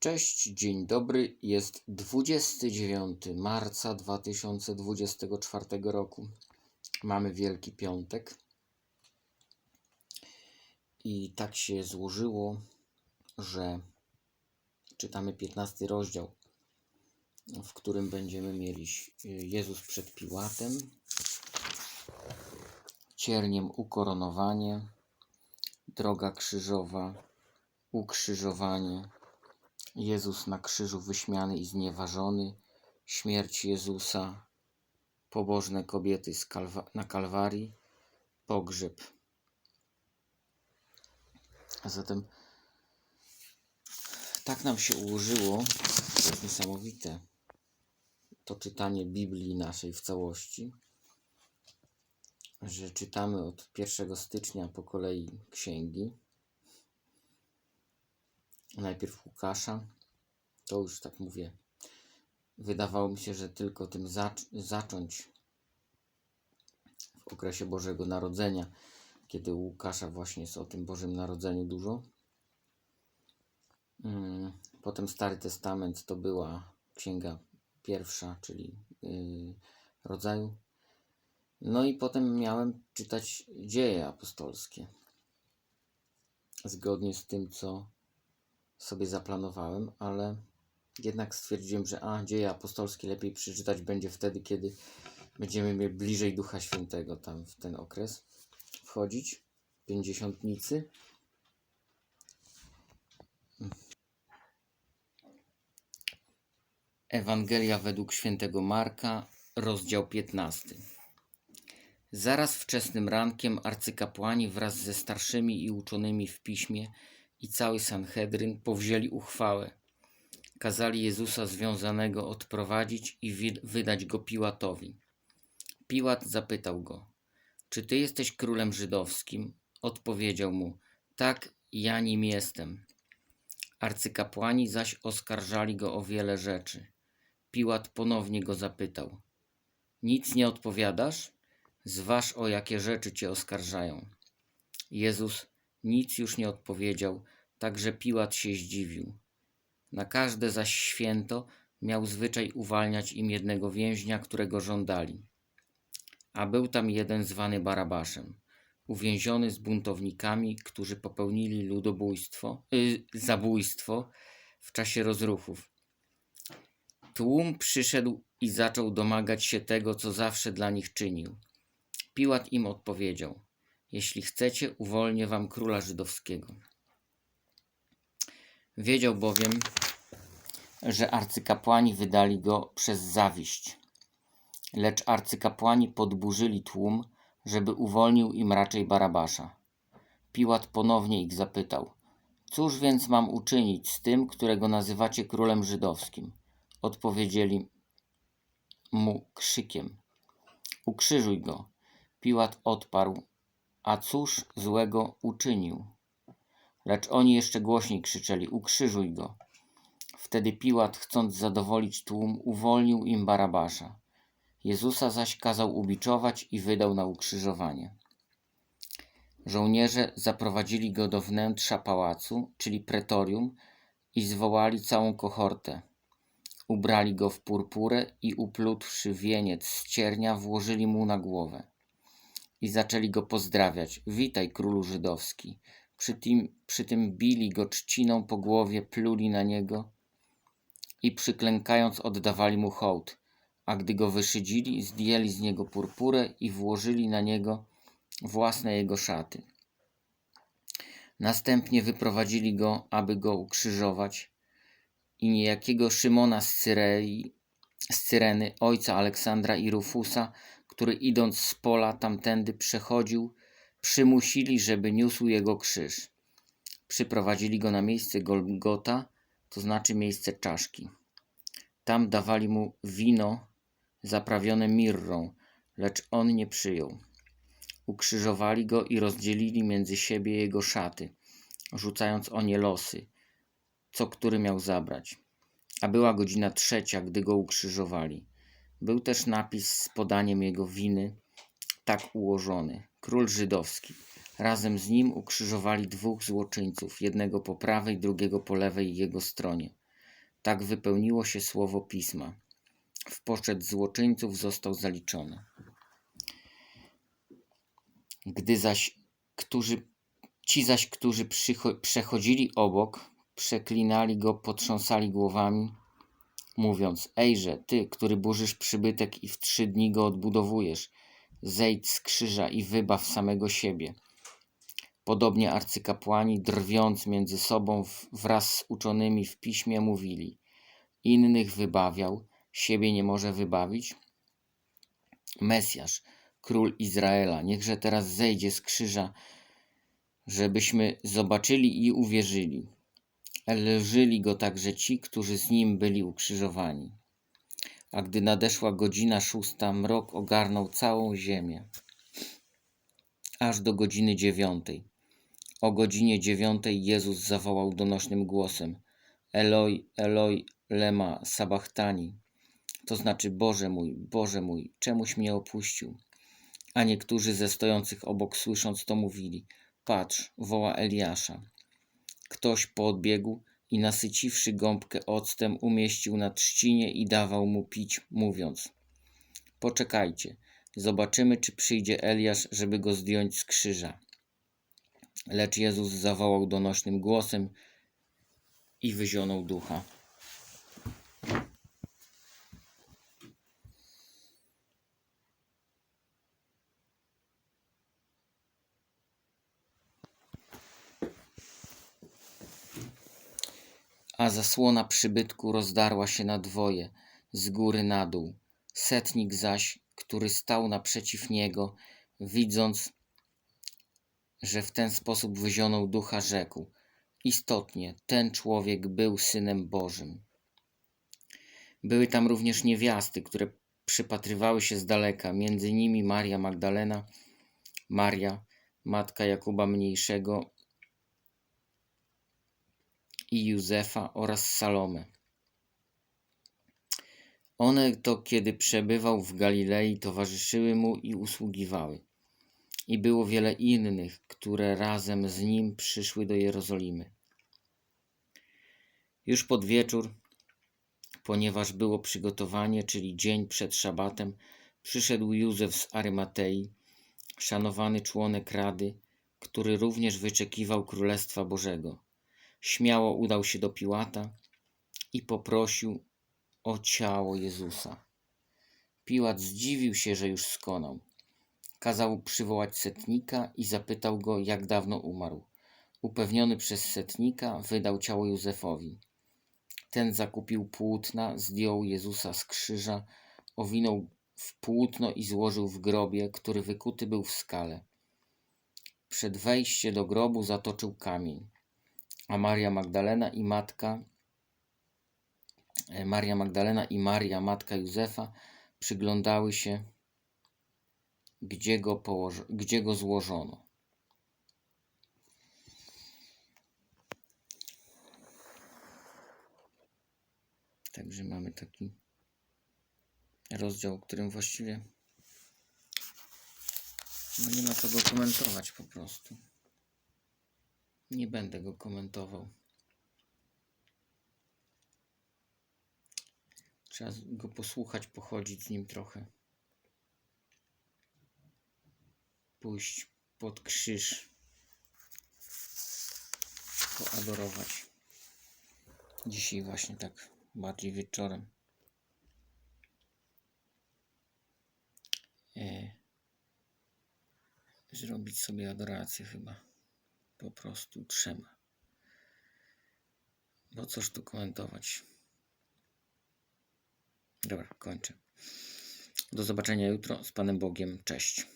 Cześć, dzień dobry. Jest 29 marca 2024 roku. Mamy Wielki Piątek. I tak się złożyło, że czytamy 15 rozdział, w którym będziemy mieli Jezus przed Piłatem, cierniem ukoronowanie, droga krzyżowa, ukrzyżowanie, Jezus na krzyżu wyśmiany i znieważony, śmierć Jezusa, pobożne kobiety Kalwa- na Kalwarii, pogrzeb. A zatem tak nam się ułożyło, to jest niesamowite, to czytanie Biblii naszej w całości, że czytamy od 1 stycznia po kolei księgi, najpierw Łukasza, to już tak mówię, wydawało mi się, że tylko tym zac- zacząć w okresie Bożego Narodzenia, kiedy Łukasza właśnie jest o tym Bożym Narodzeniu dużo. Mm, Potem Stary Testament to była księga pierwsza, czyli yy, rodzaju. No i potem miałem czytać dzieje apostolskie. Zgodnie z tym, co sobie zaplanowałem, ale jednak stwierdziłem, że a, dzieje apostolskie lepiej przeczytać będzie wtedy, kiedy będziemy mieli bliżej Ducha Świętego tam w ten okres wchodzić, pięćdziesiątnicy. Ewangelia według świętego Marka, rozdział 15. Zaraz wczesnym rankiem arcykapłani wraz ze starszymi i uczonymi w piśmie i cały Sanhedryn powzięli uchwałę. Kazali Jezusa związanego odprowadzić i wydać go Piłatowi. Piłat zapytał go: Czy ty jesteś królem żydowskim? Odpowiedział mu: Tak, ja nim jestem. Arcykapłani zaś oskarżali go o wiele rzeczy. Piłat ponownie go zapytał: Nic nie odpowiadasz? Zważ o jakie rzeczy cię oskarżają. Jezus nic już nie odpowiedział, także Piłat się zdziwił. Na każde zaś święto miał zwyczaj uwalniać im jednego więźnia, którego żądali. A był tam jeden zwany Barabaszem, uwięziony z buntownikami, którzy popełnili ludobójstwo, y, zabójstwo w czasie rozruchów. Tłum przyszedł i zaczął domagać się tego, co zawsze dla nich czynił. Piłat im odpowiedział: Jeśli chcecie, uwolnię wam króla żydowskiego. Wiedział bowiem, że arcykapłani wydali go przez zawiść. Lecz arcykapłani podburzyli tłum, żeby uwolnił im raczej Barabasza. Piłat ponownie ich zapytał: Cóż więc mam uczynić z tym, którego nazywacie królem żydowskim? Odpowiedzieli mu krzykiem: Ukrzyżuj go. Piłat odparł: A cóż złego uczynił? Lecz oni jeszcze głośniej krzyczeli: Ukrzyżuj go. Wtedy Piłat, chcąc zadowolić tłum, uwolnił im Barabasza. Jezusa zaś kazał ubiczować i wydał na ukrzyżowanie. Żołnierze zaprowadzili go do wnętrza pałacu, czyli pretorium, i zwołali całą kohortę. Ubrali go w purpurę i uplutwszy wieniec z ciernia, włożyli mu na głowę. I zaczęli go pozdrawiać. Witaj, królu żydowski. Przy tym, przy tym bili go trzciną po głowie, pluli na niego i przyklękając oddawali mu hołd. A gdy go wyszydzili, zdjęli z niego purpurę i włożyli na niego własne jego szaty. Następnie wyprowadzili go, aby go ukrzyżować i niejakiego Szymona z, Cyrei, z Cyreny, ojca Aleksandra i Rufusa, który idąc z pola tamtędy przechodził, przymusili, żeby niósł jego krzyż. Przyprowadzili go na miejsce Golgota, to znaczy miejsce czaszki. Tam dawali mu wino zaprawione mirrą, lecz on nie przyjął. Ukrzyżowali go i rozdzielili między siebie jego szaty, rzucając o nie losy, co który miał zabrać. A była godzina trzecia, gdy go ukrzyżowali. Był też napis z podaniem jego winy, tak ułożony. Król żydowski. Razem z nim ukrzyżowali dwóch złoczyńców, jednego po prawej, drugiego po lewej jego stronie. Tak wypełniło się słowo pisma. W poczet złoczyńców został zaliczony. Gdy zaś którzy, ci zaś, którzy przechodzili obok, przeklinali go, potrząsali głowami, mówiąc: Ejże, ty, który burzysz przybytek i w trzy dni go odbudowujesz, zejdź z krzyża i wybaw samego siebie. Podobnie arcykapłani, drwiąc między sobą wraz z uczonymi w piśmie, mówili: Innych wybawiał, siebie nie może wybawić. Mesjasz, król Izraela, niechże teraz zejdzie z krzyża, żebyśmy zobaczyli i uwierzyli. Lżyli go także ci, którzy z nim byli ukrzyżowani. A gdy nadeszła godzina szósta, mrok ogarnął całą ziemię, aż do godziny dziewiątej. O godzinie dziewiątej Jezus zawołał donośnym głosem: Eloi, Eloi, lema sabachtani. To znaczy: Boże mój, Boże mój, czemuś mnie opuścił? A niektórzy ze stojących obok, słysząc to, mówili: Patrz, woła Eliasza. Ktoś podbiegł i nasyciwszy gąbkę octem, umieścił na trzcinie i dawał mu pić, mówiąc: Poczekajcie, zobaczymy, czy przyjdzie Eliasz, żeby go zdjąć z krzyża. Lecz Jezus zawołał donośnym głosem i wyzionął ducha. A zasłona przybytku rozdarła się na dwoje, z góry na dół. Setnik zaś, który stał naprzeciw niego, widząc, że w ten sposób wyzionął ducha, rzekł: Istotnie, ten człowiek był synem Bożym. Były tam również niewiasty, które przypatrywały się z daleka, między nimi Maria Magdalena, Maria, matka Jakuba Mniejszego i Józefa oraz Salome. One to, kiedy przebywał w Galilei, towarzyszyły mu i usługiwały. I było wiele innych, które razem z nim przyszły do Jerozolimy. Już pod wieczór, ponieważ było przygotowanie, czyli dzień przed szabatem, przyszedł Józef z Arymatei, szanowany członek rady, który również wyczekiwał Królestwa Bożego śmiało udał się do Piłata i poprosił o ciało Jezusa. Piłat zdziwił się, że już skonał. Kazał przywołać setnika i zapytał go, jak dawno umarł. Upewniony przez setnika, wydał ciało Józefowi. Ten zakupił płótna, zdjął Jezusa z krzyża, owinął w płótno i złożył w grobie, który wykuty był w skale. Przed wejściem do grobu zatoczył kamień a Maria Magdalena i matka e, Maria Magdalena i Maria, matka Józefa, przyglądały się, gdzie go, położo, gdzie go złożono. Także mamy taki rozdział, którym właściwie no nie ma co go komentować po prostu. Nie będę go komentował. Trzeba go posłuchać, pochodzić z nim trochę. Pójść pod krzyż. Poadorować. Dzisiaj właśnie tak bardziej wieczorem. E, zrobić sobie adorację chyba po prostu trzyma. Bo cóż tu komentować. Dobra, kończę. Do zobaczenia jutro z Panem Bogiem. Cześć.